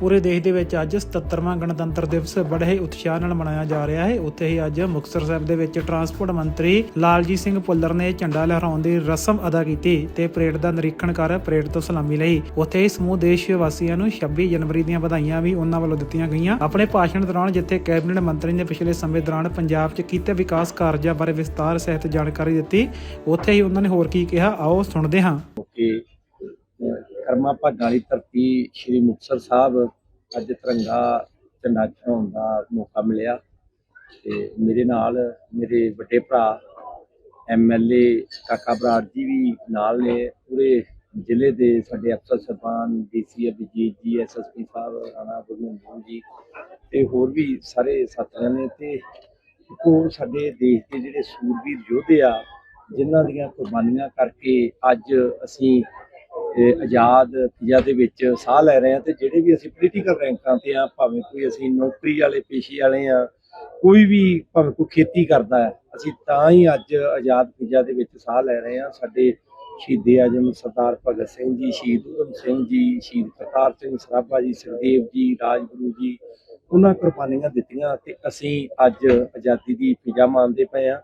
ਪੂਰੇ ਦੇਸ਼ ਦੇ ਵਿੱਚ ਅੱਜ 77ਵਾਂ ਗਣਤੰਤਰ ਦਿਵਸ ਬੜੇ ਉਤਸ਼ਾਹ ਨਾਲ ਮਨਾਇਆ ਜਾ ਰਿਹਾ ਹੈ। ਉੱਥੇ ਹੀ ਅੱਜ ਮੁਕਤਸਰ ਸਾਹਿਬ ਦੇ ਵਿੱਚ ਟਰਾਂਸਪੋਰਟ ਮੰਤਰੀ ਲਾਲਜੀਤ ਸਿੰਘ ਭੁੱਲਰ ਨੇ ਝੰਡਾ ਲਹਿਰਾਉਣ ਦੀ ਰਸਮ ਅਦਾ ਕੀਤੀ ਤੇ ਪਰੇਡ ਦਾ ਨਿਰੀਖਣ ਕਰ ਪਰੇਡ ਤੋਂ ਸਲਾਮੀ ਲਈ। ਉੱਥੇ ਹੀ ਸਮੂਹ ਦੇਸ਼ ਵਾਸੀਆਂ ਨੂੰ 26 ਜਨਵਰੀ ਦੀਆਂ ਵਧਾਈਆਂ ਵੀ ਉਹਨਾਂ ਵੱਲੋਂ ਦਿੱਤੀਆਂ ਗਈਆਂ। ਆਪਣੇ ਭਾਸ਼ਣ ਦੌਰਾਨ ਜਿੱਥੇ ਕੈਬਨਿਟ ਮੰਤਰੀ ਨੇ ਪਿਛਲੇ ਸਮੇਂ ਦੌਰਾਨ ਪੰਜਾਬ 'ਚ ਕੀਤੇ ਵਿਕਾਸ ਕਾਰਜਾਂ ਬਾਰੇ ਵਿਸਤਾਰ ਸਹਿਤ ਜਾਣਕਾਰੀ ਦਿੱਤੀ, ਉੱਥੇ ਹੀ ਉਹਨਾਂ ਨੇ ਹੋਰ ਕੀ ਕਿਹਾ, ਆਓ ਸੁਣਦੇ ਹਾਂ। ਕਰਮਾ ਭਾਗਾਂ ਵਾਲੀ ਧਰਤੀ ਸ਼੍ਰੀ ਮੁਕਤਸਰ ਸਾਹਿਬ ਅੱਜ ਤਿਰੰਗਾ ਝੰਡਾ ਚੜਾਉਣ ਦਾ ਮੌਕਾ ਮਿਲਿਆ ਤੇ ਮੇਰੇ ਨਾਲ ਮੇਰੇ ਵੱਡੇ ਭਰਾ ਐਮਐਲਏ ਕਾਕਾ ਬਰਾੜ ਜੀ ਵੀ ਨਾਲ ਨੇ, ਪੂਰੇ ਜ਼ਿਲ੍ਹੇ ਦੇ ਸਾਡੇ ਅਫਸਰ ਸਰਬਾਨ ਡੀਸੀ ਅਭਿਜੀਤ ਜੀ ਐਸਐਸਪੀ ਸਾਹਿਬ, ਰਾਣਾ ਗੁਰਮਿੰਦਰ ਜੀ ਤੇ ਹੋਰ ਵੀ ਸਾਰੇ ਸਾਥੀਆਂ ਨੇ ਤੇ ਕੋ ਸਾਡੇ ਦੇਸ਼ ਦੇ ਜਿਹੜੇ ਸੂਰਬੀਰ ਯੋਧੇ ਆ, ਜਿਨ੍ਹਾਂ ਦੀਆਂ ਕੁਰਬਾਨੀਆਂ ਕਰਕੇ ਅੱਜ ਅਸੀਂ ਆਜ਼ਾਦ ਫਿਜ਼ਾ ਦੇ ਵਿੱਚ ਸਾਹ ਲੈ ਰਹੇ ਹਾਂ ਤੇ ਜਿਹੜੇ ਵੀ ਅਸੀਂ ਪੋਲੀਟੀਕਲ ਰੈਂਕਾਂ ਤੇ ਆ ਭਾਵੇਂ ਕੋਈ ਅਸੀਂ ਨੌਕਰੀ ਵਾਲੇ, ਪੇਸ਼ੇ ਵਾਲੇ ਆ ਕੋਈ ਵੀ ਭਾਵੇਂ ਕੋਈ ਖੇਤੀ ਕਰਦਾ ਹੈ, ਅਸੀਂ ਤਾਂ ਹੀ ਅੱਜ ਆਜ਼ਾਦ ਫਿਜ਼ਾ ਦੇ ਵਿੱਚ ਸਾਹ ਲੈ ਰਹੇ ਹਾਂ। ਸਾਡੇ ਸ਼ਹੀਦੇ ਆਜਮ ਸਰਦਾਰ ਭਗਤ ਸਿੰਘ ਜੀ, ਸ਼ਹੀਦ ਊਧਮ ਸਿੰਘ ਜੀ, ਸ਼ਹੀਦ ਕਰਤਾਰ ਸਿੰਘ ਸਰਾਭਾ ਜੀ, ਸੁਖਦੇਵ ਜੀ, ਰਾਜਗੁਰੂ ਜੀ, ਉਹਨਾਂ ਕੁਰਬਾਨੀਆਂ ਦਿੱਤੀਆਂ ਤੇ ਅਸੀਂ ਅੱਜ ਆਜ਼ਾਦੀ ਦੀ ਫਿਜ਼ਾ ਮੰਨਦੇ ਪਏ ਆ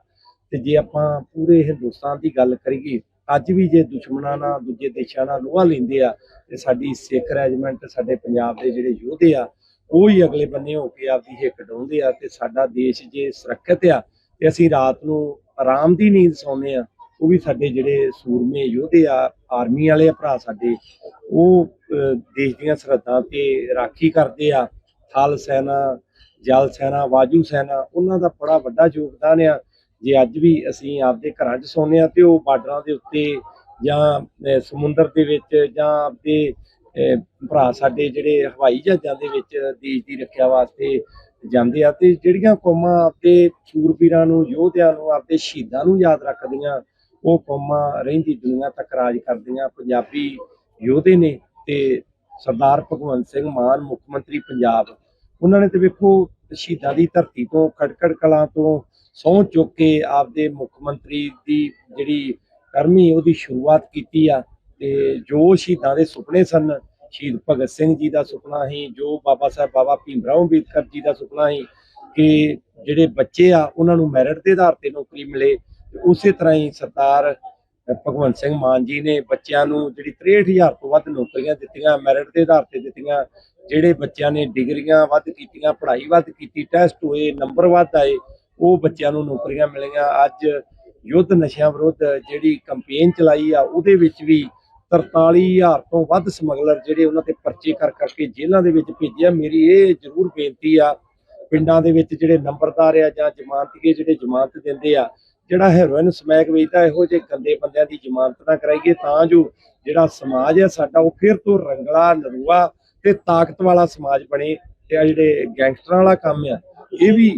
ਤੇ ਜੇ ਆਪਾਂ ਪੂਰੇ ਹਿੰਦੁਸਤਾਨ ਦੀ ਗੱਲ ਕਰੀਏ ਅੱਜ ਵੀ ਜੇ ਦੁਸ਼ਮਣਾਂ ਨਾਲ, ਦੂਜੇ ਦੇਸ਼ਾਂ ਨਾਲ ਲੋਹਾ ਲੈਂਦੇ ਆ ਤੇ ਸਾਡੀ ਸਿੱਖ ਰੈਜੀਮੈਂਟ, ਸਾਡੇ ਪੰਜਾਬ ਦੇ ਜਿਹੜੇ ਯੋਧੇ ਆ, ਉਹ ਹੀ ਅਗਲੇ ਬੰਨੇ ਹੋ ਕੇ ਆਪਦੀ ਹਿੱਕ ਡਾਉਂਦੇ ਆ ਤੇ ਸਾਡਾ ਦੇਸ਼ ਜੇ ਸੁਰੱਖਿਅਤ ਆ ਤੇ ਅਸੀਂ ਰਾਤ ਨੂੰ ਆਰਾਮ ਦੀ ਨੀਂਦ ਸੌਂਦੇ ਆ, ਉਹ ਵੀ ਸਾਡੇ ਜਿਹੜੇ ਸੂਰਮੇ ਯੋਧੇ ਆ, ਆਰਮੀ ਵਾਲੇ ਭਰਾ ਸਾਡੇ, ਉਹ ਦੇਸ਼ ਦੀਆਂ ਸਰਹੱਦਾਂ ਤੇ ਰਾਖੀ ਕਰਦੇ ਆ, ਥਲ ਸੈਨਾ, ਜਲ ਸੈਨਾ ਵਾਜੂ ਸੈਨਾ, ਉਹਨਾਂ ਦਾ ਬੜਾ ਵੱਡਾ ਯੋਗਦਾਨ ਆ ਜੇ ਅੱਜ ਵੀ ਅਸੀਂ ਆਪਦੇ ਘਰਾਂ 'ਚ ਸੌਂਦੇ ਆ ਤੇ ਉਹ ਬਾਰਡਰਾਂ ਦੇ ਉੱਤੇ ਜਾਂ ਸਮੁੰਦਰ ਦੇ ਵਿੱਚ ਜਾਂ ਆਪਦੇ ਭਰਾ ਸਾਡੇ ਜਿਹੜੇ ਹਵਾਈ ਜਹਾਜ਼ਾਂ ਦੇ ਵਿੱਚ ਦੇਸ਼ ਦੀ ਰੱਖਿਆ ਵਾਸਤੇ ਜਾਂਦੇ ਆ ਤੇ ਜਿਹੜੀਆਂ ਕੌਮਾਂ ਆਪਦੇ ਸੂਰਬੀਰਾਂ ਨੂੰ, ਯੋਧਿਆਂ ਨੂੰ, ਆਪਦੇ ਸ਼ਹੀਦਾਂ ਨੂੰ ਯਾਦ ਰੱਖਦੀਆਂ, ਉਹ ਕੌਮਾਂ ਰਹਿੰਦੀ ਦੁਨੀਆ ਤੱਕ ਰਾਜ ਕਰਦੀਆਂ। ਪੰਜਾਬੀ ਯੋਧੇ ਨੇ ਤੇ ਸਰਦਾਰ ਭਗਵੰਤ ਸਿੰਘ ਮਾਨ, ਮੁੱਖ ਮੰਤਰੀ ਪੰਜਾਬ। ਉਹਨਾਂ ਨੇ ਤੇ ਵੇਖੋ ਸ਼ਹੀਦਾਂ ਦੀ ਧਰਤੀ ਤੋਂ ਖਟਕੜ ਕਲਾਂ ਤੋਂ ਸਹੁੰ ਚੁੱਕ ਕੇ ਆਪਦੇ ਮੁੱਖ ਮੰਤਰੀ ਦੀ ਜਿਹੜੀ ਕਰਮੀ ਉਹਦੀ ਸ਼ੁਰੂਆਤ ਕੀਤੀ ਆ ਤੇ ਜੋ ਸ਼ਹੀਦਾਂ ਦੇ ਸੁਪਨੇ ਸਨ, ਸ਼ਹੀਦ ਭਗਤ ਸਿੰਘ ਜੀ ਦਾ ਸੁਪਨਾ ਸੀ, ਜੋ ਬਾਬਾ ਸਾਹਿਬ ਬਾਬਾ ਭੀਮ ਰਾਓ ਅੰਬੇਦਕਰ ਜੀ ਦਾ ਸੁਪਨਾ ਸੀ ਕਿ ਜਿਹੜੇ ਬੱਚੇ ਆ, ਉਹਨਾਂ ਨੂੰ ਮੈਰਿਟ ਦੇ ਆਧਾਰ ਤੇ ਨੌਕਰੀ ਮਿਲੇ ਉਸੇ ਤਰ੍ਹਾਂ ਹੀ ਸਰਦਾਰ ਭਗਵੰਤ ਸਿੰਘ ਮਾਨ ਜੀ ਨੇ ਬੱਚਿਆਂ ਨੂੰ ਜਿਹੜੀ 63000 ਤੋਂ ਵੱਧ ਨੌਕਰੀਆਂ ਦਿੱਤੀਆਂ ਮੈਰਿਟ ਦੇ ਆਧਾਰ ਤੇ ਦਿੱਤੀਆਂ, ਜਿਹੜੇ ਬੱਚਿਆਂ ਨੇ ਡਿਗਰੀਆਂ ਵੱਧ ਕੀਤੀਆਂ, ਪੜ੍ਹਾਈ ਵੱਧ ਕੀਤੀ ਟੈਸਟ ਹੋਏ ਨੰਬਰ ਵੱਧ ਆਏ ਉਹ ਬੱਚਿਆਂ ਨੂੰ ਨੌਕਰੀਆਂ ਮਿਲੀਆਂ। ਅੱਜ ਯੁੱਧ ਨਸ਼ਿਆਂ ਵਿਰੁੱਧ ਜਿਹੜੀ ਕੰਪੇਨ ਚਲਾਈ ਆ, ਉਹਦੇ ਵਿੱਚ ਵੀ 43000 ਤੋਂ ਵੱਧ ਸਮਗਲਰ ਜਿਹੜੇ ਉਹਨਾਂ ਤੇ ਪਰਚੇ ਕਰ ਕਰਕੇ ਜੇਲ੍ਹਾਂ ਦੇ ਵਿੱਚ ਭੇਜਿਆ। ਮੇਰੀ ਇਹ ਜ਼ਰੂਰ ਬੇਨਤੀ ਆ, ਪਿੰਡਾਂ ਦੇ ਵਿੱਚ ਜਿਹੜੇ ਨੰਬਰਦਾਰ ਆ ਜਾਂ ਜ਼ਮਾਨਤੀਏ ਜਿਹੜੇ ਜ਼ਮਾਨਤ ਦਿੰਦੇ ਆ, ਜਿਹੜਾ ਹੈਰੋਇਨ ਸਮੈਕ ਵੇਚਦਾ, ਇਹੋ ਜਿਹੇ ਗੰਦੇ ਬੰਦਿਆਂ ਦੀ ਜ਼ਮਾਨਤ ਨਾ ਕਰਾਈਏ। ਤਾਂ ਜੋ ਜਿਹੜਾ ਸਮਾਜ ਹੈ ਸਾਡਾ, ਉਹ ਫਿਰ ਤੋਂ ਰੰਗਲਾ, ਨਰੂਆ ਤੇ ਤਾਕਤ ਵਾਲਾ ਸਮਾਜ ਬਣੇ। ਤੇ ਜਿਹੜੇ ਗੈਂਗਸਟਰਾਂ ਵਾਲਾ ਕੰਮ ਆ, ਇਹ ਵੀ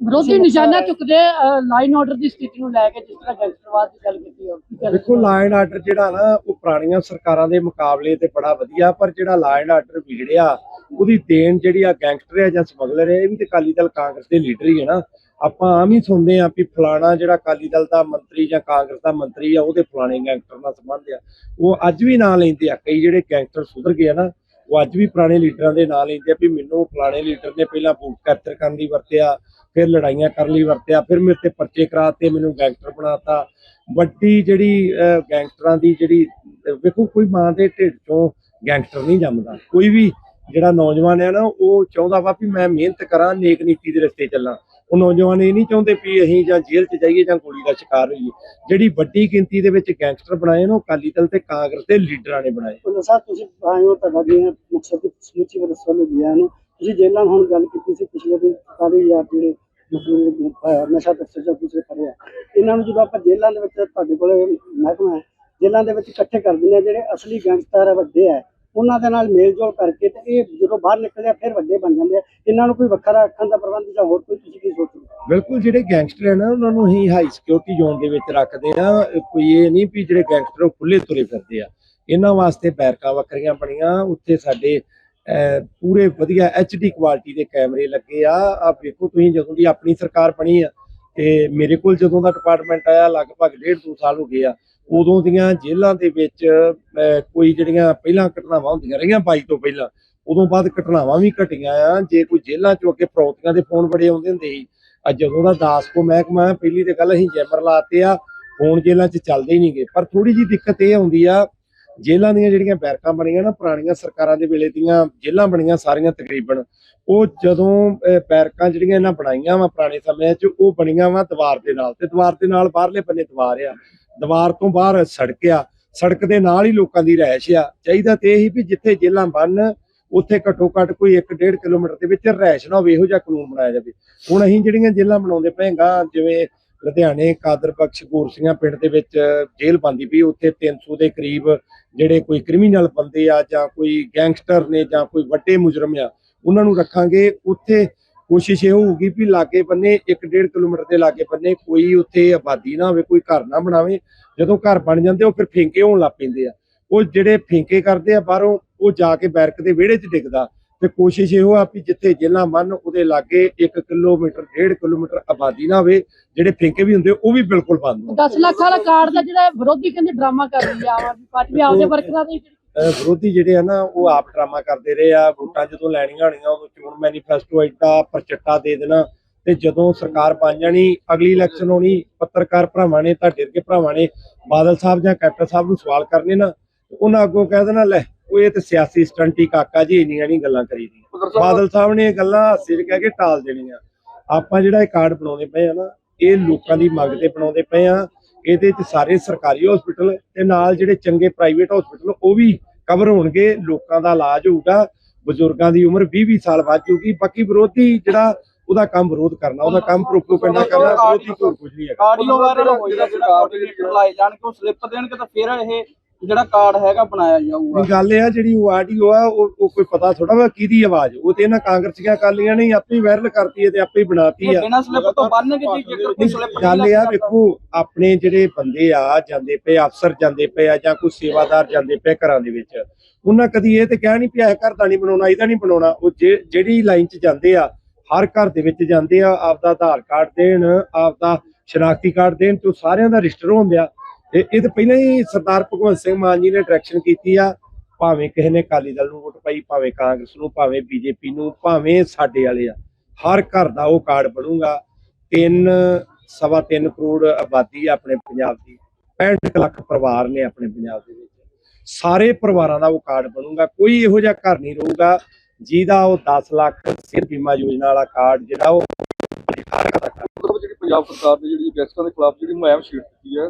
ਵਿਰੋਧੀ ਨਿਸ਼ਾਨਾ ਚੁੱਕਦੇ ਲਾਈਨ ਆਰਡਰ ਦੀ ਸਥਿਤੀ ਨੂੰ ਲੈ ਕੇ ਜਿਸ ਤਰ੍ਹਾਂ ਗੈਂਗਸਟਰਵਾਦ ਦੀ ਗੱਲ ਕੀਤੀ ਹੈ ਕੀ ਦੇਖੋ ਲਾਇਨ ਆਰਡਰ ਜਿਹੜਾ ਨਾ ਉਹ ਪੁਰਾਣੀਆਂ ਸਰਕਾਰਾਂ ਦੇ ਮੁਕਾਬਲੇ ਤੇ ਬੜਾ ਵਧੀਆ ਪਰ ਜਿਹੜਾ ਲਾਇਨ ਆਰਡਰ ਵਿਗੜਿਆ ਉਹਦੀ ਦੇਣ ਜਿਹੜੀ ਆ ਗੈਂਗਸਟਰ ਹੈ ਜਾਂ ਸਮਗਲਰ ਹੈ ਇਹ ਵੀ ਤੇ ਅਕਾਲੀ ਦਲ ਕਾਂਗਰਸ ਦੇ ਲੀਡਰ ਹੀ ਹੈ ਨਾ। ਆਪਾਂ ਆਮ ਹੀ ਸੁਣਦੇ ਆ ਵੀ ਫਲਾਣਾ ਜਿਹੜਾ ਅਕਾਲੀ ਦਲ ਦਾ ਮੰਤਰੀ ਜਾਂ ਕਾਂਗਰਸ ਦਾ ਮੰਤਰੀ ਆ ਉਹਦੇ ਫਲਾਣੇ ਗੈਂਗਸਟਰ ਨਾਲ ਸੰਬੰਧ ਆ। ਉਹ ਅੱਜ ਵੀ ਨਾਂ ਲੈਂਦੇ ਆ ਕਈ ਜਿਹੜੇ ਗੈਂਗਸਟਰ ਸੁਧਰ ਗਏ ਆ ਨਾ ਉਹ ਅੱਜ ਵੀ ਪੁਰਾਣੇ ਲੀਡਰਾਂ ਦੇ ਨਾਂ ਲੈਂਦੇ ਆ ਵੀ ਮੈਨੂੰ ਫਲਾਣੇ ਲੀਡਰ ਨੇ ਪਹਿਲਾਂ ਬੂਟ ਕੈਪਚਰ ਕਰਨ ਲਈ ਵਰਤਿਆ ਫਿਰ ਲੜਾਈਆਂ ਕਰਨ ਲਈ ਵਰਤਿਆ ਫਿਰ ਮੇਰੇ ਤੇ ਪਰਚੇ ਕਰਾਤੇ ਮੈਨੂੰ ਗੈਂਗਸਟਰ ਬਣਾਤਾ। ਵੱਡੀ ਜਿਹੜੀ ਅਹ, ਗੈਂਗਸਟਰਾਂ ਦੀ ਜਿਹੜੀ ਵੇਖੋ ਕੋਈ ਮਾਂ ਦੇ ਢਿੱਡ ਚੋਂ ਗੈਂਗਸਟਰ ਨਹੀਂ ਜੰਮਦਾ। ਕੋਈ ਵੀ ਜਿਹੜਾ ਨੌਜਵਾਨ ਹੈ ਨਾ ਉਹ ਚਾਹੁੰਦਾ ਵਾ ਵੀ ਮੈਂ ਮਿਹਨਤ ਕਰਾਂ ਨੇਕ ਨੀਤੀ ਦੇ ਰਸਤੇ ਚੱਲਾਂ। ਉਹ ਨੌਜਵਾਨ ਇਹ ਨਹੀਂ ਚਾਹੁੰਦੇ ਵੀ ਅਸੀਂ ਜਾਂ ਜੇਲ੍ਹ 'ਚ ਜਾਈਏ ਜਾਂ ਗੋਲੀ ਦਾ ਸ਼ਿਕਾਰ ਹੋਈਏ। ਜਿਹੜੀ ਵੱਡੀ ਗਿਣਤੀ ਦੇ ਵਿੱਚ ਗੈਂਗਸਟਰ ਬਣਾਏ ਨੇ, ਉਹ ਅਕਾਲੀ ਦਲ ਤੇ ਕਾਂਗਰਸ ਦੇ ਲੀਡਰਾਂ ਨੇ ਬਣਾਏ। ਉਹਨਾਂ ਸਾਹਿਬ ਤੁਸੀਂ ਆਏ ਹੋ, ਤੁਹਾਡਾ ਜੀ ਮਕਸਦ ਦੀ ਸਮੁੱਚੀ ਵਰਸੋਂ ਨੂੰ ਨੂੰ। ਤੁਸੀਂ ਜੇਲ੍ਹਾਂ ਹੁਣ ਗੱਲ ਕੀਤੀ ਸੀ, ਪਿਛਲੇ ਦਿਨ 40000 ਜਿਹੜੇ ਮਤਲਬ ਨਸ਼ਾ ਤਸਕਰ ਦੂਸਰੇ ਫੜੇ ਆ। ਇਹਨਾਂ ਨੂੰ ਜਦੋਂ ਆਪਾਂ ਜੇਲ੍ਹਾਂ ਦੇ ਵਿੱਚ ਤੁਹਾਡੇ ਕੋਲ ਮਹਿਕਮਾ ਹੈ, ਜੇਲ੍ਹਾਂ ਦੇ ਵਿੱਚ ਇਕੱਠੇ ਕਰ ਦਿੰਦੇ ਆ ਜਿਹੜੇ ਅਸਲੀ ਗੈਂਗਸਟਰ ਆ, ਵੱਡੇ ਆ। ਉਹਨਾਂ ਦੇ ਨਾਲ ਮੇਲ ਕਰਕੇ ਤੇ ਇਹ ਜਦੋਂ ਬਾਹਰ ਨਿਕਲਦੇ ਆ, ਫਿਰ ਵੱਡੇ ਬਣ ਜਾਂਦੇ ਆ। ਇਹਨਾਂ ਨੂੰ ਕੋਈ ਵੱਖਰਾ ਰੱਖਣ ਦਾ ਪ੍ਰਬੰਧ ਜਾਂ ਹੋਰ ਕੋਈ ਤੁਸੀਂ ਕੀ ਸੋਚਦੇ ਬਿਲਕੁਲ, ਜਿਹੜੇ ਗੈਂਗਸਟਰ ਹੈ ਉਹਨਾਂ ਨੂੰ ਹੀ ਹਾਈ ਸਿਕਿਉਰਿਟੀ ਜ਼ੋਨ ਦੇ ਵਿੱਚ ਰੱਖਦੇ ਆ। ਕੋਈ ਇਹ ਨਹੀਂ ਵੀ ਜਿਹੜੇ ਗੈਂਗਸਟਰ ਉਹ ਖੁੱਲੇ ਤੁਰੇ ਫਿਰਦੇ ਆ। ਇਹਨਾਂ ਵਾਸਤੇ ਬੈਰਕਾਂ ਵੱਖਰੀਆਂ ਬਣੀਆਂ। ਉੱਥੇ ਸਾਡੇ ਪੂਰੇ ਵਧੀਆ ਐਚਡੀ ਕੁਆਲਿਟੀ ਦੇ ਕੈਮਰੇ ਲੱਗੇ ਆ। ਆ ਵੇਖੋ ਤੁਸੀਂ, ਜਦੋਂ ਦੀ ਆਪਣੀ ਸਰਕਾਰ ਬਣੀ ਆ, ਤੇ ਮੇਰੇ ਕੋਲ ਜਦੋਂ ਦਾ ਡਿਪਾਰਟਮੈਂਟ ਆਇਆ, ਲਗਭਗ ਡੇਢ ਦੋ ਸਾਲ ਹੋ ਗਏ ਆ। ਉਦੋਂ ਦੀਆਂ ਜੇਲ੍ਹਾਂ ਦੇ ਵਿੱਚ ਕੋਈ ਜਿਹੜੀਆਂ ਪਹਿਲਾਂ ਘਟਨਾਵਾਂ ਹੁੰਦੀਆਂ ਰਹੀਆਂ 22 ਤੋਂ ਪਹਿਲਾਂ ਉਦੋਂ ਬਾਅਦ ਘਟਨਾਵਾਂ ਵੀ ਘਟੀਆਂ ਆ। ਜੇ ਕੋਈ ਜੇਲ੍ਹਾਂ ਚੋਂ ਅੱਗੇ ਫਰੌਤੀਆਂ ਦੇ ਫੋਨ ਬੜੇ ਆਉਂਦੇ ਹੁੰਦੇ ਸੀ ਅੱਜ ਜਦੋਂ ਦਾ ਦਾਸ ਮਹਿਕਮਾ ਪਹਿਲੀ ਤੇ ਗੱਲ ਅਸੀਂ ਜੈਮਰ ਲਾਤੇ ਆ ਫੋਨ ਜੇਲ੍ਹਾਂ 'ਚ ਚੱਲਦੇ ਹੀ ਨਹੀਂਗੇ। ਪਰ ਥੋੜੀ ਜੀ ਦਿੱਕਤ ਇਹ ਆਉਂਦੀ ਆ ਜੇਲ੍ਹਾਂ ਦੀਆਂ ਜਿਹੜੀਆਂ ਬੈਰਕਾਂ ਬਣੀਆਂ ਨਾ ਪੁਰਾਣੀਆਂ ਸਰਕਾਰਾਂ ਦੇ ਵੇਲੇ ਦੀਆਂ ਜੇਲ੍ਹਾਂ ਬਣੀਆਂ ਸਾਰੀਆਂ ਤਕਰੀਬਨ ਉਹ ਜਦੋਂ ਅਹ, ਬੈਰਕਾਂ ਜਿਹੜੀਆਂ ਇਹਨਾਂ ਬਣਾਈਆਂ ਵਾ ਪੁਰਾਣੇ ਸਮਿਆਂ 'ਚ ਉਹ ਬਣੀਆਂ ਵਾ ਦੀਵਾਰ ਦੇ ਨਾਲ ਤੇ ਦੀਵਾਰ ਦੇ ਨਾਲ ਬਾਹਰਲੇ ਬੰਨੇ ਦੀਵਾਰ ਆ। ਦੀਵਾਰ ਤੋਂ ਬਾਹਰ ਸੜਕ ਸੜਕ ਦੇ ਨਾਲ ਹੀ ਲੋਕਾਂ ਦੀ ਰਹਿائش ਆ। ਚਾਹੀਦਾ ਤੇ ਇਹੀ ਵੀ ਜਿੱਥੇ ਜੇਲਾਂ ਬਣਨ ਉੱਥੇ ਘੱਟੋ ਘੱਟ ਕੋਈ 1.5 ਕਿਲੋਮੀਟਰ ਦੇ ਵਿੱਚ ਰਹਿائش ਨਾ ਹੋਵੇ, ਇਹੋ ਜਿਹਾ ਕਾਨੂੰਨ ਬਣਾਇਆ ਜਾਵੇ। ਹੁਣ ਅਸੀਂ ਜਿਹੜੀਆਂ ਜੇਲਾਂ ਬਣਾਉਂਦੇ ਪਏਗਾ ਜਿਵੇਂ ਲੁਧਿਆਣੇ, ਕਾਦਰ ਬਖਸ਼ ਗੋਰਸੀਆਂ ਪਿੰਡ ਦੇ ਵਿੱਚ ਜੇਲ ਬੰਦੀ ਪਈ, ਉੱਥੇ 300 ਦੇ ਕਰੀਬ ਜਿਹੜੇ ਕੋਈ ਕ੍ਰਿਮੀਨਲ ਬੰਦੇ ਆ ਜਾਂ ਕੋਈ ਗੈਂਗਸਟਰ ਨੇ ਜਾਂ ਕੋਈ ਵੱਡੇ ਮੁਜਰਮ ਆ, ਉਹਨਾਂ ਨੂੰ ਰੱਖਾਂਗੇ। ਉੱਥੇ ਕੋਸ਼ਿਸ਼ ਇਹ ਹੋਊਗੀ ਵੀ ਲਾਗੇ ਬੰਨੇ 1.5 ਕਿਲੋਮੀਟਰ ਦੇ ਲਾਗੇ ਬੰਨੇ ਕੋਈ ਉੱਥੇ ਆਬਾਦੀ ਨਾ ਹੋਵੇ ਕੋਈ ਘਰ ਨਾ ਬਣਾਵੇ। ਜਦੋਂ ਘਰ ਬਣ ਜਾਂਦੇ ਉਹ ਫਿਰ ਫੇਂਕੇ ਹੋਣ ਲੱਗ ਪੈਂਦੇ ਆ। ਉਹ ਜਿਹੜੇ ਫੇਂਕੇ ਕਰਦੇ ਆ ਬਾਹਰੋਂ ਉਹ ਜਾ ਕੇ ਬੈਰਕ ਦੇ ਵਿਹੜੇ 'ਚ ਡਿੱਗਦਾ। ਤੇ ਕੋਸ਼ਿਸ਼ ਇਹੋ ਆ ਵੀ ਜਿੱਥੇ ਜੇਲ੍ਹਾਂ ਬੰਨ ਉਹਦੇ ਲਾਗੇ 1 ਕਿਲੋਮੀਟਰ 1.5 ਕਿਲੋਮੀਟਰ ਆਬਾਦੀ ਨਾ ਹੋਵੇ ਜਿਹੜੇ ਫੇਂਕੇ ਵੀ ਹੁੰਦੇ ਉਹ ਵੀ ਬਿਲਕੁਲ ਬੰਦ ਹੋਣ। 10 ਲੱਖ ਵਾਲਾ ਕਾਰਡ ਦਾ ਜਿਹੜਾ ਵਿਰੋਧੀ ਕਹਿੰਦੇ ਡਰਾਮਾ ਕਰ ਰਹੀ ਆ ਆਮ ਆਦਮੀ ਪਾਰਟੀ ਵੀ ਆਪਦੇ ਵਰਕਰਾਂ ਦੇ ਵਿਰੋਧੀ ਜਿਹੜੇ ਆ ਨਾ ਉਹ ਆਪ ਡਰਾਮਾ ਕਰਦੇ ਰਹੇ ਆ ਵੋਟਾਂ ਜਦੋਂ ਲੈਣੀਆਂ ਹੋਣੀਆਂ ਉਦੋਂ ਚੋਣ ਮੈਨੀਫੈਸਟੋ ਐਡਾ ਪ੍ਰਚੱਟਾ ਦੇ ਦੇਣਾ। ਤੇ ਜਦੋਂ ਸਰਕਾਰ ਬਣ ਜਾਣੀ ਅਗਲੀ ਇਲੈਕਸ਼ਨ ਹੋਣੀ ਪੱਤਰਕਾਰ ਭਰਾਵਾਂ ਨੇ ਤਾਂ ਡਿਰ ਕੇ ਭਰਾਵਾਂ ਨੇ ਬਾਦਲ ਸਾਹਿਬ ਜਾਂ ਕੈਪਟਨ ਸਾਹਿਬ ਨੂੰ ਸਵਾਲ ਕਰਨੇ ਨਾ ਉਹਨਾਂ ਅੱਗੋਂ ਕਹਿ ਦੇਣਾ ਲੈ ਉਹ ਇਹ ਤੇ ਸਿਆਸੀ ਸਟੰਟੀ ਕਾਕਾ ਜੀ ਇੰਨੀਆਂ ਨਹੀਂ ਗੱਲਾਂ ਕਰੀਦੀਆਂ ਬਾਦਲ ਸਾਹਿਬ ਨੇ ਇਹ ਗੱਲਾਂ ਹਾਸੇ 'ਚ ਕਹਿ ਕੇ ਟਾਲ ਦੇਣੀਆਂ। ਆਪਾਂ ਜਿਹੜਾ ਇਹ ਕਾਰਡ ਬਣਾਉਂਦੇ ਪਏ ਆ ਨਾ ਇਹ ਲੋਕਾਂ ਦੀ ਮੰਗ ਤੇ ਬਣਾਉਂਦੇ ਪਏ ਆ ਇਹਦੇ 'ਚ ਸਾਰੇ ਸਰਕਾਰੀ ਹਸਪੀਟਲ ਤੇ ਨਾਲ ਜਿਹੜੇ ਚੰਗੇ ਪ੍ਰਾਈਵੇਟ ਹਸਪੀਟਲ ਉਹ ਵੀ ਕਵਰ ਹੋਣਗੇ, ਲੋਕਾਂ ਦਾ ਇਲਾਜ ਹੋਊਗਾ, ਬਜ਼ੁਰਗਾਂ ਦੀ ਉਮਰ 20 20 ਸਾਲ ਵੱਧ ਜਾਊਗੀ, ਬਾਕੀ ਵਿਰੋਧੀ ਜਿਹੜਾ ਉਹਦਾ ਕੰਮ ਵਿਰੋਧ ਕਰਨਾ, ਉਹਦਾ ਕੰਮ ਪ੍ਰੋਪਗੈਂਡਾ ਕਰਨਾ, ਵਿਰੋਧੀ ਕੋਈ ਕੁਝ ਨਹੀਂ ਹੈਗਾ। ਆਡੀਓ ਵਾਇਰਲ ਹੋਈ ਹੈ ਜਿਹੜਾ ਲਾਏ ਜਾਣਗੇ, ਉਹ ਸਲਿੱਪ ਦੇਣਗੇ ਤਾਂ ਫਿਰ ਇਹ ਜਿਹੜਾ ਕਾਰਡ ਹੈਗਾ ਬਣਾਇਆ ਜਾਊਗਾ। ਇਹ ਗੱਲ ਇਹ ਆ ਜਿਹੜੀ ਉਹ ਆਡੀਓ ਆ ਉਹ ਉਹ ਕੋਈ ਪਤਾ ਥੋੜਾ ਵਾ ਕਿਹਦੀ ਆਵਾਜ਼। ਉਹ ਤੇ ਇਹਨਾਂ ਕਾਂਗਰਸੀਆਂ ਕਾਲੀਆਂ ਨੇ ਹੀ ਆਪੇ ਹੀ ਵਾਇਰਲ ਕਰਤੀ ਹੈ ਤੇ ਆਪੇ ਹੀ ਬਣਾਤੀ ਆ। ਬਿਨਾਂ ਸਲਿੱਪ ਤੋਂ ਬੰਨਗੇ ਜੀ ਜੇਕਰ ਕੋਈ ਸਲਿੱਪ ਗੱਲ ਇਹ ਆ ਵੇਖੋ ਆਪਣੇ ਜਿਹੜੇ ਬੰਦੇ ਆ ਜਾਂਦੇ ਪਏ ਅਫਸਰ ਜਾਂਦੇ ਪਏ ਆ ਜਾਂ ਕੋਈ ਸੇਵਾਦਾਰ ਜਾਂਦੇ ਪਏ ਘਰਾਂ ਦੇ ਵਿੱਚ ਉਹਨਾਂ ਕਦੀ ਇਹ ਤੇ ਕਹਿ ਨਹੀਂ ਪਿਆ ਘਰ ਦਾ ਨਹੀਂ ਬਣਾਉਣਾ ਇਹਦਾ ਨਹੀਂ ਬਣਾਉਣਾ। ਉਹ ਜਿਹੜੀ ਲਾਈਨ 'ਚ ਜਾਂਦੇ ਆ ਹਰ ਘਰ ਦੇ ਵਿੱਚ ਜਾਂਦੇ ਆ ਆਪਦਾ ਆਧਾਰ ਕਾਰਡ ਦੇਣ ਆਪਦਾ ਸ਼ਨਾਖਤੀ ਕਾਰਡ ਦੇਣ ਤੇ ਸਾਰਿਆਂ ਦਾ ਰਜਿਸਟਰ ਹੁੰਦੇ ਆ ਇਹ ਇਹ ਤਾਂ ਪਹਿਲਾਂ ਹੀ ਸਰਦਾਰ ਭਗਵੰਤ ਸਿੰਘ ਮਾਨ ਜੀ ਨੇ ਡਾਇਰੈਕਸ਼ਨ ਕੀਤੀ ਆ, ਭਾਵੇਂ ਕਿਸੇ ਨੇ ਅਕਾਲੀ ਦਲ ਨੂੰ ਵੋਟ ਪਾਈ, ਭਾਵੇਂ ਕਾਂਗਰਸ ਨੂੰ, ਭਾਵੇਂ ਬੀਜੇਪੀ ਨੂੰ, ਭਾਵੇਂ ਸਾਡੇ ਵਾਲੇ ਆ, ਹਰ ਘਰ ਦਾ ਉਹ ਕਾਰਡ ਬਣੂਗਾ। ਤਿੰਨ, ਸਵਾ ਤਿੰਨ ਕਰੋੜ ਆਬਾਦੀ ਆ ਆਪਣੇ ਪੰਜਾਬ ਦੀ 65 ਲੱਖ ਪਰਿਵਾਰ ਨੇ ਆਪਣੇ ਪੰਜਾਬ ਦੇ ਵਿੱਚ। ਸਾਰੇ ਪਰਿਵਾਰਾਂ ਦਾ ਉਹ ਕਾਰਡ ਬਣੂਗਾ, ਕੋਈ ਇਹੋ ਜਿਹਾ ਘਰ ਨਹੀਂ ਰਹੂਗਾ ਜਿਹਦਾ ਉਹ 10 ਲੱਖ ਸਿਹਤ ਬੀਮਾ ਯੋਜਨਾ ਵਾਲਾ ਕਾਰਡ ਜਿਹੜਾ ਉਹ ਜਿਹੜੀ ਪੰਜਾਬ ਸਰਕਾਰ ਨੇ ਜਿਹੜੀ ਗੈਂਗਸਟਰਾਂ ਦੇ ਖਿਲਾਫ ਜਿਹੜੀ ਮੁਹਿੰਮ ਛੇੜ ਦਿੱਤੀ ਹੈ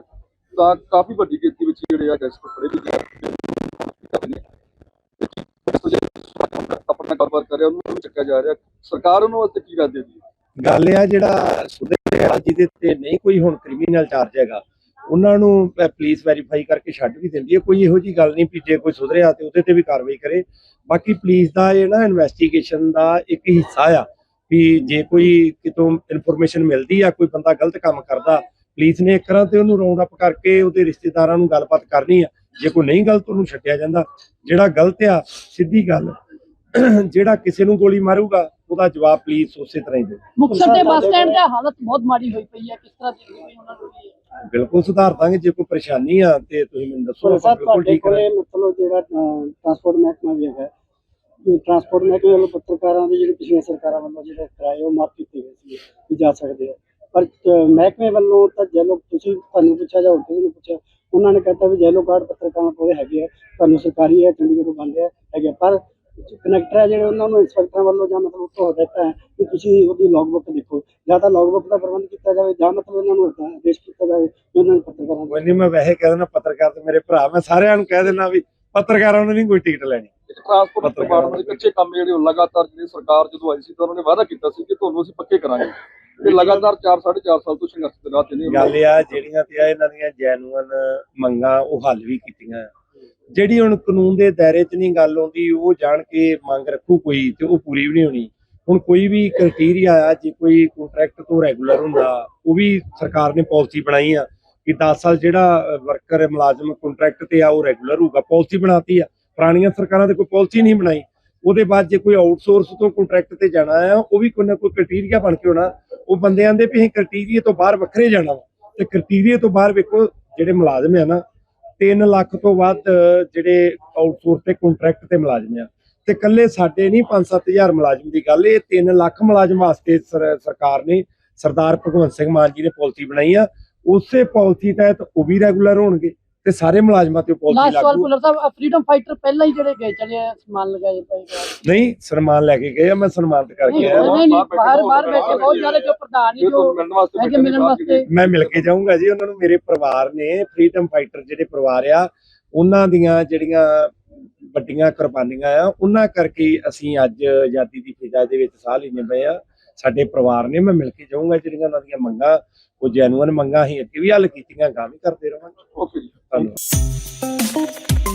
ਤਾਂ ਕਾਫੀ ਵੱਡੀ ਗਿਣਤੀ ਵਿੱਚ ਜਿਹੜੇ ਆ ਗੈਂਗਸਟਰ ਫੜੇ ਵੀ ਗਏ ਆਪਣਾ ਕਾਰੋਬਾਰ ਕਰ ਰਿਹਾ, ਉਹਨੂੰ ਵੀ ਚੱਕਿਆ ਜਾ ਰਿਹਾ। ਸਰਕਾਰ ਉਹਨੂੰ ਵਾਸਤੇ ਕੀ ਕਰਦੇ ਜੀ ਗੱਲ ਇਹ ਆ ਜਿਹੜਾ ਸੁਧਰਿਆ ਜਿਹਦੇ ਤੇ ਨਹੀਂ ਕੋਈ ਹੁਣ ਕ੍ਰਿਮੀਨਲ ਚਾਰਜ ਹੈਗਾ, ਉਹਨਾਂ ਨੂੰ ਪੁਲਿਸ ਵੈਰੀਫਾਈ ਕਰਕੇ ਛੱਡ ਵੀ ਦਿੰਦੀ ਹੈ। ਕੋਈ ਇਹੋ ਜੀ ਗੱਲ ਨਹੀਂ ਵੀ ਜੇ ਕੋਈ ਸੁਧਰਿਆ ਤੇ ਉਹਦੇ ਤੇ ਵੀ ਕਾਰਵਾਈ ਕਰੇ। ਬਾਕੀ ਪੁਲਿਸ ਦਾ ਇਹ ਨਾ ਇਨਵੈਸਟੀਗੇਸ਼ਨ ਦਾ ਇੱਕ ਹਿੱਸਾ ਆ ਵੀ ਜੇ ਕੋਈ ਕਿਤੋਂ ਇਨਫੋਰਮੇਸ਼ਨ ਮਿਲਦੀ ਆ, ਕੋਈ ਬੰਦਾ ਗਲਤ ਕੰਮ ਕਰਦਾ ਪੁਲਿਸ ਨੇ ਇੱਕ ਤਰ੍ਹਾਂ ਤੇ ਉਹਨੂੰ ਰਾਉਂਡ ਅਪ ਕਰਕੇ ਉਹਦੇ ਰਿਸ਼ਤੇਦਾਰਾਂ ਨੂੰ ਗੱਲਬਾਤ ਕਰਨੀ ਆ। ਜੇ ਕੋਈ ਨਹੀਂ ਗਲਤ ਉਹਨੂੰ ਛੱਡਿਆ ਜਾਂਦਾ। ਜਿਹੜਾ ਗਲਤ ਆ ਸਿੱਧੀ ਗੱਲ। ਜਿਹੜਾ ਕਿਸੇ ਨੂੰ ਗੋਲੀ ਮਾਰੂਗਾ ਉਹਦਾ ਜਵਾਬ ਪੁਲਿਸ ਉਸੇ ਤਰ੍ਹਾਂ ਹੀ ਦੇ ਮੁਕਤਸਰ ਦੇ ਬੱਸ ਸਟੈਂਡ ਦੀ ਹਾਲਤ ਬਹੁਤ ਮਾੜੀ ਹੋਈ ਪਈ ਹੈ। ਕਿਸ ਤਰ੍ਹਾਂ ਦੀ ਹੋਈ ਉਹਨਾਂ ਨੂੰ? ਵੀ ਬਿਲਕੁਲ ਸੁਧਾਰ ਦਾਂਗੇ ਜੇ ਕੋਈ ਪਰੇਸ਼ਾਨੀ ਆ ਤੇ ਤੁਸੀਂ ਮੈਨੂੰ ਦੱਸੋ ਬਿਲਕੁਲ ਠੀਕ ਕੋਲੇ ਮਤਲਬ ਜਿਹੜਾ ਟਰਾਂਸਪੋਰਟ ਮਹਿਕਮਾ ਵੀ ਇਹ ਟਰਾਂਸਪੋਰਟ ਮਹਿਕਮੇ ਵੱਲੋਂ ਪੱਤਰਕਾਰਾਂ ਦੇ ਜਿਹੜੇ ਪਿਛਲੀਆਂ ਸਰਕਾਰਾਂ ਵੱਲੋਂ ਜਿਹੜੇ ਕਿਰਾਏ ਉਹ ਮਾਫ ਕੀਤੇ ਗਏ ਸੀ ਜਾ ਸਕਦੇ ਆ। ਪਰ ਮਹਿਕਮੇ ਵੱਲੋਂ ਤਾਂ ਜੇ ਤੁਸੀਂ ਤੁਹਾਨੂੰ ਪੁੱਛਿਆ ਜਾਂ ਹੋਰ ਕਿਸੇ ਨੂੰ ਪੁੱਛਿਆ, ਉਹਨਾਂ ਨੇ ਕਹਤਾ ਵੀ ਜੈਲੋ ਕਾਰਡ ਪੱਤਰਕਾਰਾਂ ਕੋਲ ਹੈਗੇ ਆ, ਤੁਹਾਨੂੰ ਸਰਕਾਰੀ ਹੈ, ਚੰਡੀਗੜ੍ਹੋਂ ਬੰਦੇ ਆ ਹੈਗੇ ਆ। ਪਰ ਕਨੈਕਟਰ ਹੈ ਜਿਹੜੇ ਉਹਨਾਂ ਨੂੰ ਇੰਸਪੈਕਟਰਾਂ ਵੱਲੋਂ ਜਾਂ ਮਤਲਬ ਉੱਥੋਂ ਹਦਾਇਤਾਂ ਹੈ ਕਿ ਤੁਸੀਂ ਉਹਦੀ ਲੌਗਬੁੱਕ ਦੇਖੋ, ਜਾਂ ਤਾਂ ਲੌਗਬੁੱਕ ਦਾ ਪ੍ਰਬੰਧ ਕੀਤਾ ਜਾਵੇ, ਜਾਂ ਮਤਲਬ ਉਹਨਾਂ ਨੂੰ ਆਦੇਸ਼ ਕੀਤਾ ਜਾਵੇ ਕਿ ਉਹਨਾਂ ਨੂੰ ਪੱਤਰਕਾਰਾਂ ਕੋਈ ਨਹੀਂ, ਮੈਂ ਵੈਸੇ ਕਹਿ ਦਿੰਦਾ, ਪੱਤਰਕਾਰ ਤੇ ਮੇਰੇ ਭਰਾ, ਮੈਂ ਸਾਰਿਆਂ ਨੂੰ ਕਹਿ ਦਿੰਦਾ ਵੀ ਪੱਤਰਕਾਰਾਂ ਨੂੰ ਨਹੀਂ ਕੋਈ ਟਿਕਟ ਲੈਣੀ। ਇੱਕ ਟਰਾਂਸਪੋਰਟ ਪੱਤਰਕਾਰਾਂ ਡਿਪਾਰਟਮੈਂਟ ਦੇ ਕੱਚੇ ਕੰਮ ਜਿਹੜੇ ਉਹ ਲਗਾਤਾਰ ਜਿਹੜੀ ਸਰਕਾਰ ਜਦੋਂ ਆਈ ਸੀ ਤਾਂ ਉਹਨਾਂ ਨੇ ਵਾਅਦਾ ਕੀਤਾ ਸੀ ਕਿ ਤੁਹਾਨੂੰ ਅਸੀਂ ਪੱਕੇ ਕਰਾਂਗੇ। ਤੇ ਲਗਾਤਾਰ 4 4.5 ਸਾਲ ਤੋਂ ਸੰਘਰਸ਼ ਦੇ ਰਾਹ ਤੇ ਨੇ ਗੱਲ ਇਹ ਆ ਜਿਹੜੀਆਂ ਤੇ ਆ ਇਹਨਾਂ ਦੀਆਂ ਜੈਨੂਅਨ ਮੰਗਾਂ ਉਹ ਹੱਲ ਵੀ ਕੀਤੀਆਂ। ਜਿਹੜੀ ਹੁਣ ਕਾਨੂੰਨ ਦੇ ਦਾਇਰੇ 'ਚ ਨਹੀਂ ਗੱਲ ਆਉਂਦੀ ਉਹ ਜਾਣ ਕੇ ਮੰਗ ਰੱਖੂ ਕੋਈ ਤੇ ਉਹ ਪੂਰੀ ਵੀ ਨਹੀਂ ਹੋਣੀ। ਹੁਣ ਕੋਈ ਵੀ ਕ੍ਰਾਈਟੇਰੀਆ ਆ ਜੇ ਕੋਈ ਕੰਟਰੈਕਟ ਤੋਂ ਰੈਗੂਲਰ ਹੁੰਦਾ ਉਹ ਵੀ ਸਰਕਾਰ ਨੇ ਪਾਲਿਸੀ ਬਣਾਈ ਆ। ਕਿ 10 ਸਾਲ ਜਿਹੜਾ ਵਰਕਰ ਮੁਲਾਜ਼ਮ ਕੰਟਰੈਕਟ ਤੇ ਆ, ਉਹ ਰੈਗੂਲਰ ਹੋਊਗਾ ਪਾਲਿਸੀ ਬਣਾਤੀ ਆ। ਪੁਰਾਣੀਆਂ ਸਰਕਾਰਾਂ ਤੇ ਕੋਈ ਪਾਲਿਸੀ ਨਹੀਂ ਬਣਾਈ। ਉਹਦੇ ਬਾਅਦ ਜੇ ਕੋਈ ਆਊਟਸੋਰਸ ਤੋਂ ਕੰਟਰੈਕਟ ਤੇ ਜਾਣਾ ਆ, ਉਹ ਵੀ ਕੋਈ ਨਾ ਕੋਈ ਕ੍ਰਾਈਟੇਰੀਆ ਬਣ ਕੇ ਹੋਣਾ। ਉਹ ਬੰਦੇ ਆਂਦੇ ਵੀ ਕ੍ਰਾਈਟੇਰੀਆ ਤੋਂ ਬਾਹਰ ਵੱਖਰੇ ਜਾਣਾ ਤੇ ਕ੍ਰਾਈਟੇਰੀਆ ਤੋਂ ਬਾਹਰ ਵੇਖੋ, ਜਿਹੜੇ ਮੁਲਾਜ਼ਮ ਆ ਨਾ 3 ਲੱਖ ਤੋਂ ਵੱਧ ਜਿਹੜੇ ਆਊਟਸੋਰਸ ਤੇ ਕੰਟਰੈਕਟ ਤੇ ਮੁਲਾਜ਼ਮ ਆ। ਤੇ ਕੱਲੇ ਸਾਡੇ ਨਹੀਂ 5-7000 ਮੁਲਾਜ਼ਮ ਦੀ ਗੱਲ ਇਹ 3 ਲੱਖ ਮੁਲਾਜ਼ਮ ਵਾਸਤੇ ਸਰਕਾਰ ਨੇ ਸਰਦਾਰ ਭਗਵੰਤ ਸਿੰਘ ਮਾਨ ਜੀ ਨੇ ਪਾਲਿਸੀ ਬਣਾਈ ਆ। ਉਸੇ ਪਾਲਿਸੀ ਤਹਿਤ ਉਹ ਵੀ ਰੈਗੂਲਰ ਹੋਣਗੇ ਤੇ ਸਾਰੇ ਮੁਲਾਜ਼ਮਾਂ ਤੇ ਪਾਲਿਸੀ ਲਾਸਟ ਸਵਾਲ ਲਾਗੂ ਸਾਹਿਬ ਫਰੀडम ਫਾਈਟਰ ਪਹਿਲਾਂ ਹੀ ਜਿਹੜੇ ਗਏ ਚਲੇ ਆ, ਸਨਮਾਨ ਲਗਾਏ ਪਏ ਨਹੀਂ ਸਨਮਾਨ ਲੈ ਕੇ ਗਏ ਆ ਮੈਂ ਸਨਮਾਨਿਤ ਕਰਕੇ ਆਇਆ। ਨਹੀਂ ਨਹੀਂ ਬਾਹਰ ਬਾਹਰ ਬੈਠੇ ਬਹੁਤ ਜ਼ਿਆਦਾ ਜੋ ਪ੍ਰਧਾਨ ਹੀ ਜੋ ਮਿਲਣ ਵਾਸਤੇ ਮਿਲਣ ਵਾਸਤੇ। ਮੈਂ ਮਿਲ ਕੇ ਜਾਊਂਗਾ ਜੀ ਉਹਨਾਂ ਨੂੰ ਮੇਰੇ ਪਰਿਵਾਰ ਨੇ ਫਰੀडम ਫਾਈਟਰ ਜਿਹੜੇ ਪਰਿਵਾਰ ਆ ਉਹਨਾਂ ਦੀਆਂ ਜਿਹੜੀਆਂ ਵੱਡੀਆਂ ਕੁਰਬਾਨੀਆਂ ਆ ਉਹਨਾਂ ਕਰਕੇ ਅਸੀਂ ਅੱਜ ਆਜ਼ਾਦੀ ਦੀ ਫਿਜ਼ਾ ਦੇ ਵਿੱਚ ਸਾਹ ਲੈਂਦੇ ਪਏ ਆ। ਸਾਡੇ ਪਰਿਵਾਰ ਨੇ ਮੈਂ ਮਿਲ ਕੇ ਜਾਊਂਗਾ ਜਿਹੜੀਆਂ ਉਹਨਾਂ ਦੀਆਂ ਮੰਗਾਂ ਉਹ ਜੈਨੂਅਨ ਮੰਗਾਂ ਅਸੀਂ ਅੱਗੇ ਵੀ ਹੱਲ ਕੀਤੀਆਂ ਗਾਂ ਵੀ ਕਰਦੇ ਰਹਾਂਗੇ ਓਕੇ ਜੀ। ਧੰਨਵਾਦ।